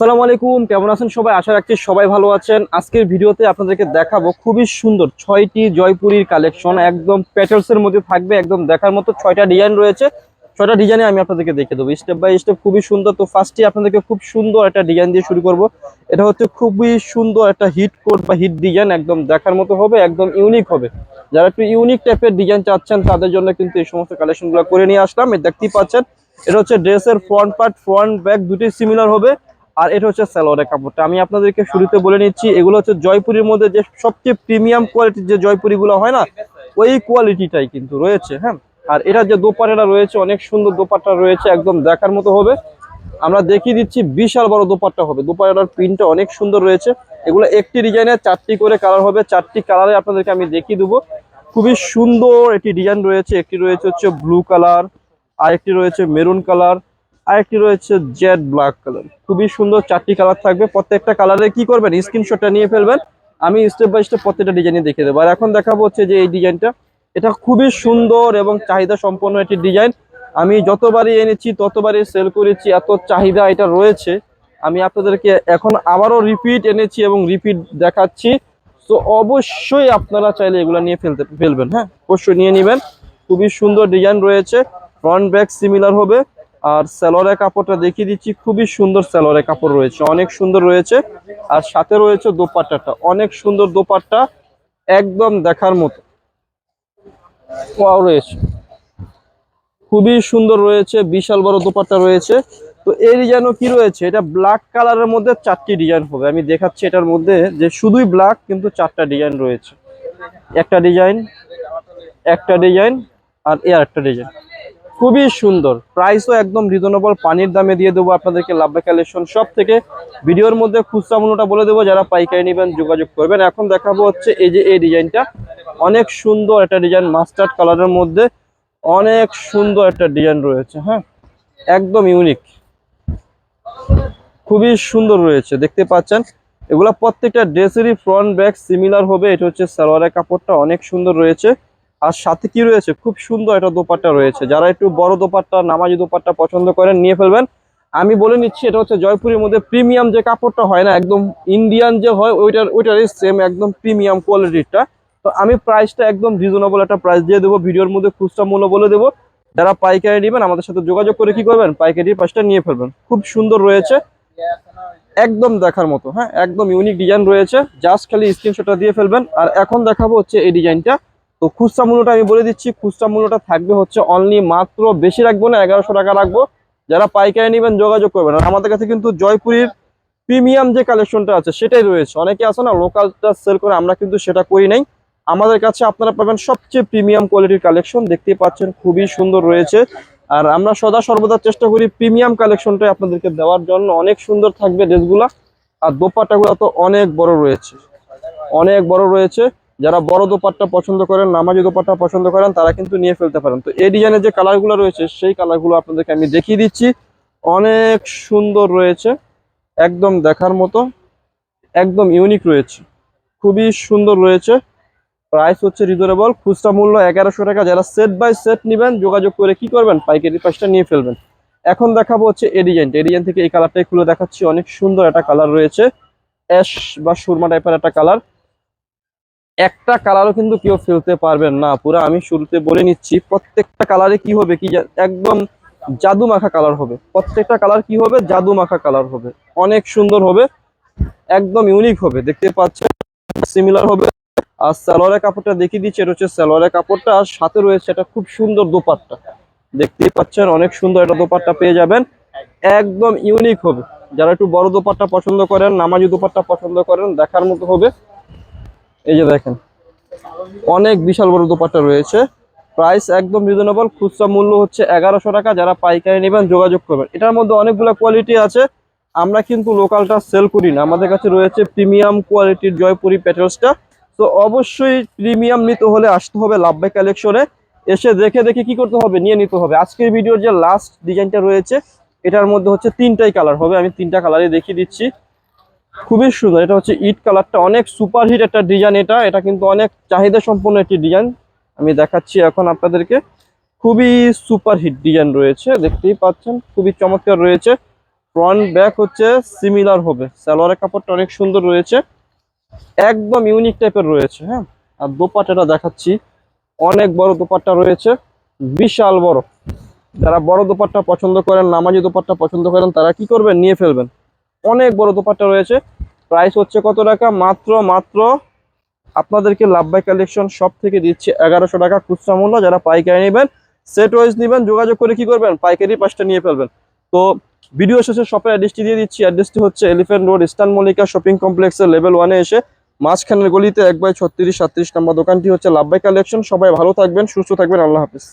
আসসালামু আলাইকুম, কেমন আছেন সবাই? আশা রাখছি সবাই ভালো আছেন। আজকের ভিডিওতে আপনাদেরকে দেখাবো খুবই সুন্দর ছয়টি জয়পুরীর কালেকশন একদম প্যাটেলস এর মধ্যে থাকবে, একদম দেখার মতো ছয়টা ডিজাইন রয়েছে। ছয়টা ডিজাইনে আমি আপনাদেরকে দেখে দেবো। স্টেপ বাই স্টেপ খুবই সুন্দর। তো ফার্স্টে আপনাদেরকে খুব সুন্দর একটা ডিজাইন দিয়ে শুরু করব। এটা হচ্ছে খুবই সুন্দর একটা হিট কোড বা হিট ডিজাইন একদম দেখার মতো হবে, একদম ইউনিক হবে। যারা একটু ইউনিক টাইপের ডিজাইন চাচ্ছেন, তাদের জন্য কিন্তু এই সমস্ত কালেকশনগুলো করে নিয়ে আসলাম। দেখতেই পাচ্ছেন, এটা হচ্ছে ড্রেসের ফ্রন্ট পার্ট ফ্রন্ট ব্যাক দুটি সিমিলার হবে। আর এটা হচ্ছে সালোয়ারের কাপড়টা। আমি আপনাদেরকে শুরুতে বলে নিচ্ছি, এগুলো হচ্ছে জয়পুরের মধ্যে যে সবচেয়ে প্রিমিয়াম কোয়ালিটির যে জয়পুরিগুলো হয় না, ওই কোয়ালিটিটাই কিন্তু রয়েছে হ্যাঁ? আর এটা যে দোপাট্টাটা রয়েছে, অনেক সুন্দর দোপাট্টা রয়েছে, একদম দেখার মতো হবে। আমরা দেখিয়ে দিচ্ছি, বিশাল বড় দোপাট্টা হবে। দোপাট্টার প্রিন্টটা অনেক সুন্দর রয়েছে। এগুলো একটি ডিজাইনের চারটি করে কালার হবে। চারটি কালারে আপনাদেরকে আমি দেখিয়ে দেবো। খুবই সুন্দর একটি ডিজাইন রয়েছে। একটি রয়েছে হচ্ছে ব্লু কালার আরেকটি রয়েছে মেরুন কালার আরেকটি রয়েছে জেড ব্ল্যাক কালার। খুবই সুন্দর চারটি কালার থাকবে। প্রত্যেকটা কালারে কি করবেন? স্ক্রিনশটটা নিয়ে ফেলবেন। আমি স্টেপ বাই স্টেপ প্রত্যেকটা ডিজাইনে দেখে দেবো। আর এখন দেখাবো হচ্ছে যে এই ডিজাইনটা এটা খুবই সুন্দর এবং চাহিদা সম্পন্ন একটি ডিজাইন আমি যতবারই এনেছি, ততবারই সেল করেছি, এত চাহিদা এটা রয়েছে। আমি আপনাদেরকে এখন আবারও রিপিট এনেছি এবং রিপিট দেখাচ্ছি। তো অবশ্যই আপনারা চাইলে এগুলো নিয়ে ফেলতে, ফেলবেন হ্যাঁ? অবশ্যই নিয়ে নেবেন। খুবই সুন্দর ডিজাইন রয়েছে। ফ্রন্ট ব্যাক সিমিলার হবে। আর স্যালোয়ারের কাপড়টা দেখিয়ে দিচ্ছি, খুবই সুন্দর স্যালোয়ারের কাপড় রয়েছে, অনেক সুন্দর রয়েছে। আর সাথে রয়েছে দোপাট্টাটা, অনেক সুন্দর দোপাট্টা একদম দেখার মতো। রয়েছে। খুবই সুন্দর রয়েছে, বিশাল বড় দোপাট্টা রয়েছে। তো এই ডিজাইন কি রয়েছে? এটা ব্ল্যাক কালারের মধ্যে চারটি ডিজাইন হবে। আমি দেখাচ্ছি এটার মধ্যে যে শুধুই ব্ল্যাক, কিন্তু চারটা ডিজাইন রয়েছে। একটা ডিজাইন একটা ডিজাইন, আর এ একটা ডিজাইন। খুবই সুন্দর। প্রাইসও একদম রিজনেবল পানির দামে দিয়ে দেবো আপনাদেরকে লাভবা কালেকশন সব থেকে। ভিডিওর মধ্যে খুচরা মূল্যটা বলে দেবো, যারা পাইকারি নেবেন যোগাযোগ করবেন। এখন দেখাবো হচ্ছে এই যে এই ডিজাইনটা। অনেক সুন্দর একটা ডিজাইন মাস্টার্ড কালারের মধ্যে অনেক সুন্দর একটা ডিজাইন রয়েছে হ্যাঁ? একদম ইউনিক খুবই সুন্দর রয়েছে, দেখতে পাচ্ছেন? এগুলা প্রত্যেকটা ড্রেসেরই ফ্রন্ট ব্যাক সিমিলার হবে। এটা হচ্ছে সালোয়ারের কাপড়টা, অনেক সুন্দর রয়েছে। আর সাথে কি রয়েছে? খুব সুন্দর একটা দোপাট্টা রয়েছে। যারা একটু বড় দোপাট্টা, নামাজি দোপাট্টা পছন্দ করেন, নিয়ে ফেলবেন। আমি বলে নিচ্ছি, এটা হচ্ছে জয়পুরের মধ্যে প্রিমিয়াম যে কাপড়টা হয় না, একদম ইন্ডিয়ান যে হয়, ওইটার ওইটারই সেম একদম প্রিমিয়াম কোয়ালিটিরটা তো আমি প্রাইসটা একদম রিজনেবল একটা প্রাইস দিয়ে দেবো। ভিডিওর মধ্যে খুচরা মূল্য বলে দেবো। যারা পাইকারি নেবেন, আমাদের সাথে যোগাযোগ করে কি করবেন? পাইকারি প্রাইসটা নিয়ে ফেলবেন। খুব সুন্দর রয়েছে। একদম দেখার মতো হ্যাঁ? একদম ইউনিক ডিজাইন রয়েছে। জাস্ট খালি স্ক্রিনশটটা দিয়ে ফেলবেন। আর এখন দেখাবো হচ্ছে এই ডিজাইনটা তো খুচরা মূল্যটা আমি বলে দিচ্ছি, খুচরা মূল্যটা থাকবে হচ্ছে অনলি মাত্র বেশি রাখব না, এগারোশো টাকা রাখব। যারা পাইকারি নেবেন যোগাযোগ করবেন। আর আমাদের কাছে কিন্তু জয়পুরের প্রিমিয়াম যে কালেকশনটা আছে, সেটাই রয়েছে। অনেকে আছে না লোকালটা সেল করে আমরা কিন্তু সেটা করি নাই। আমাদের কাছে আপনারা পাবেন সবচেয়ে প্রিমিয়াম কোয়ালিটির কালেকশন। দেখতেই পাচ্ছেন খুবই সুন্দর রয়েছে। আর আমরা সদা সর্বদা চেষ্টা করি প্রিমিয়াম কালেকশনটাই আপনাদেরকে দেওয়ার জন্য। অনেক সুন্দর থাকবে ড্রেসগুলা আর দোপাট্টাগুলো তো অনেক বড় রয়েছে। অনেক বড় রয়েছে। যারা বড় দোপাট্টা পছন্দ করেন, নামাজি দোপাট্টা পছন্দ করেন, তারা কিন্তু নিয়ে ফেলতে পারেন। তো এই ডিজাইনের যে কালারগুলো রয়েছে, সেই কালারগুলো আপনাদেরকে আমি দেখিয়ে দিচ্ছি। অনেক সুন্দর রয়েছে, একদম দেখার মতো, একদম ইউনিক রয়েছে। খুবই সুন্দর রয়েছে। প্রাইস হচ্ছে রিজনেবল খুচরা মূল্য এগারোশো টাকা। যারা সেট বাই সেট নেবেন, যোগাযোগ করে কি করবেন? পাইকারি প্রাইসটা নিয়ে ফেলবেন। এখন দেখাবো হচ্ছে এই ডিজাইন থেকে এই কালারটাই খুলে দেখাচ্ছি। অনেক সুন্দর একটা কালার রয়েছে। অ্যাশ বা সুরমা টাইপের একটা কালার একটা কালারও কিন্তু কেউ ফেলতে পারবেন না। পুরো আমি শুরুতে বলে নিচ্ছি, প্রত্যেকটা কালারে কি হবে কি একদম জাদু মাখা কালার হবে। প্রত্যেকটা কালার কি হবে? জাদু মাখা কালার হবে। অনেক সুন্দর হবে, একদম ইউনিক হবে। দেখতে পাচ্ছেন সিমিলার হবে। আর সালোয়ারের কাপড়টা দেখিয়ে দিচ্ছি, এটা হচ্ছে স্যালোয়ারের কাপড়টা। আর সাথে রয়েছে এটা খুব সুন্দর দোপাট্টা। দেখতেই পাচ্ছেন, অনেক সুন্দর এটা দোপাট্টা পেয়ে যাবেন। একদম ইউনিক হবে। যারা একটু বড় দোপাট্টা পছন্দ করেন, নামাজি দোপাট্টা পছন্দ করেন, দেখার মতো হবে। এই যে দেখেন, অনেক বিশাল বড় দোপাট্টা রয়েছে। প্রাইস একদম রিজনেবল খুচরা মূল্য হচ্ছে এগারোশো টাকা। যারা পাইকারি নেবেন, যোগাযোগ করবেন। এটার মধ্যে অনেকগুলো কোয়ালিটি আছে। আমরা কিন্তু লোকালটা সেল করি না। আমাদের কাছে রয়েছে প্রিমিয়াম কোয়ালিটির জয়পুরি প্যাটেলসটা তো অবশ্যই প্রিমিয়াম নিতে হলে আসতে হবে লাভবাই কালেকশনে এসে দেখে দেখে কি করতে হবে, নিয়ে নিতে হবে। আজকের ভিডিওর যে লাস্ট ডিজাইনটা রয়েছে, এটার মধ্যে হচ্ছে তিনটাই কালার হবে। আমি তিনটা কালারই দেখিয়ে দিচ্ছি। খুবই সুন্দর। এটা হচ্ছে ইট কালারটা। অনেক সুপার হিট একটা ডিজাইন এটা। এটা কিন্তু অনেক চাহিদা সম্পন্ন একটি ডিজাইন। আমি দেখাচ্ছি এখন আপনাদেরকে। খুবই সুপার হিট ডিজাইন রয়েছে, দেখতেই পাচ্ছেন। খুবই চমৎকার রয়েছে। ফ্রন্ট ব্যাক হচ্ছে সিমিলার হবে। সালোয়ারের কাপড়টা অনেক সুন্দর রয়েছে। একদম ইউনিক টাইপের রয়েছে হ্যাঁ? আর দোপাট্টাটা দেখাচ্ছি। অনেক বড় দোপাট্টা রয়েছে। বিশাল বড়। যারা বড় দোপাট্টা পছন্দ করেন, নামাজি দোপাট্টা পছন্দ করেন, তারা কি করবেন? নিয়ে ফেলবেন। অনেক বড় দোপাট্টা রয়েছে। প্রাইস হচ্ছে কত টাকা? মাত্র মাত্র আপনাদেরকে লাভবাই কালেকশন সব থেকে দিচ্ছে এগারোশো টাকা খুচরা মূল্য। যারা পাইকারি নেবেন সেট ওয়াইজ নেবেন, যোগাযোগ করে কি করবেন? পাইকারি পাঁচটা নিয়ে ফেলবেন। তো ভিডিও শেষে শপের অ্যাড্রেসটি দিয়ে দিচ্ছি। অ্যাড্রেসটি হচ্ছে Elephant Road Eastern Mallika shopping কমপ্লেক্সের লেভেল ওয়ানে এসে মাঝখানের গলিতে এক বাই ছত্রিশ সাতত্রিশ নম্বর দোকানটি হচ্ছে লাভবাই কালেকশন সবাই ভালো থাকবেন, সুস্থ থাকবেন। আল্লাহ হাফিজ।